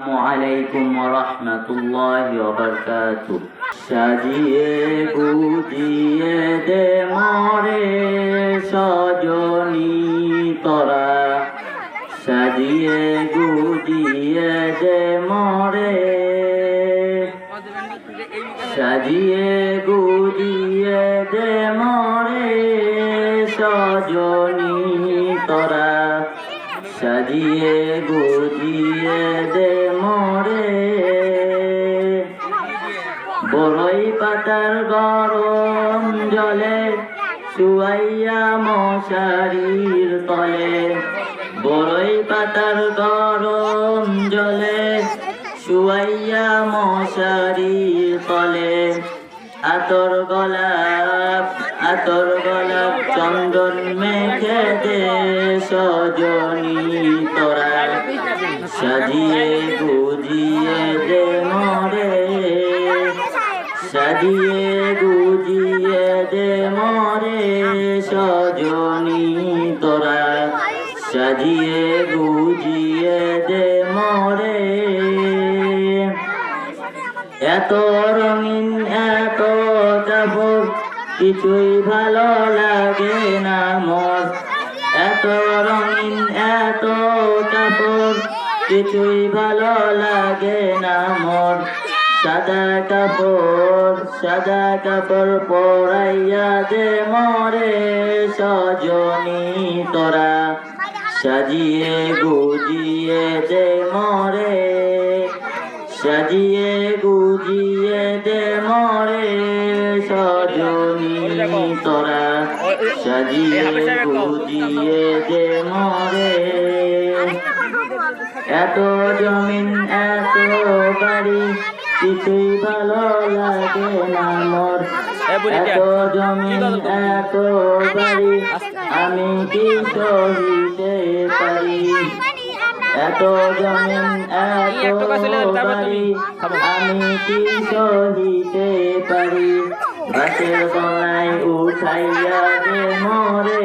আলাইকুম রহমতুল্লাহ বরকাত সাজিয়ে গুজিয়ে দে মরে সজনী তোরা। সাজিয়ে গুজিয়ে দে মরে। সাজিয়ে গুজিয়ে দে মরে সজনী সাজিয়ে গুজিয়ে দে মরে। বড়ই পাতার গরম জলে শুয়াইয়া মশারির তলে। বড়ই পাতার গরম জলে শুয়াইয়া মশারির তলে। আতর গোলাপ আতর গোলাপ চন্দন মেখে দে সজনী সাজিয়ে গুজিয়ে দে মরে সাজিয়ে গুজিয়ে দে মরে সজনী তোরা সাজিয়ে গুজিয়ে দে মরে এত রঙিন, এত কাপড় কিছুই ভালো লাগে না মোর এত রঙিন এত কাপড় কিছুই ভালো লাগে না মোর সাদা কাপড় সাদা কাপড় পরাইয়া দে মরে সজনী তোরা। সাজিয়ে গুজিয়ে দে মরে। সাজিয়ে গুজিয়ে দে মরে সজনী তোরা। সাজিয়ে গুজিয়ে দে মরে। এত জমিন এত বাড়ি কিছুই ভালো লাগে না মোর। এত জমিন এত বাড়ি আমি কি সহিতে পারি? এত জমিন এত বাড়ি আমি কি সহিতে পারি? বাসের গলায় উঠাইয়া দে মরে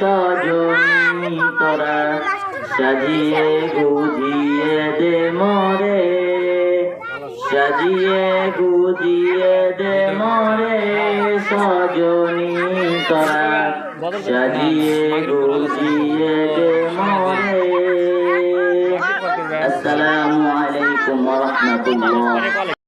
তোরা সাজিয়ে গুজিয়ে দে মরে। সাজিয়ে গুজিয়ে দে মরে, সজনী তোরা সাজিয়ে গুজিয়ে দে মরে। আসসালামু আলাইকুম ওয়া রাহমাতুল্লাহ।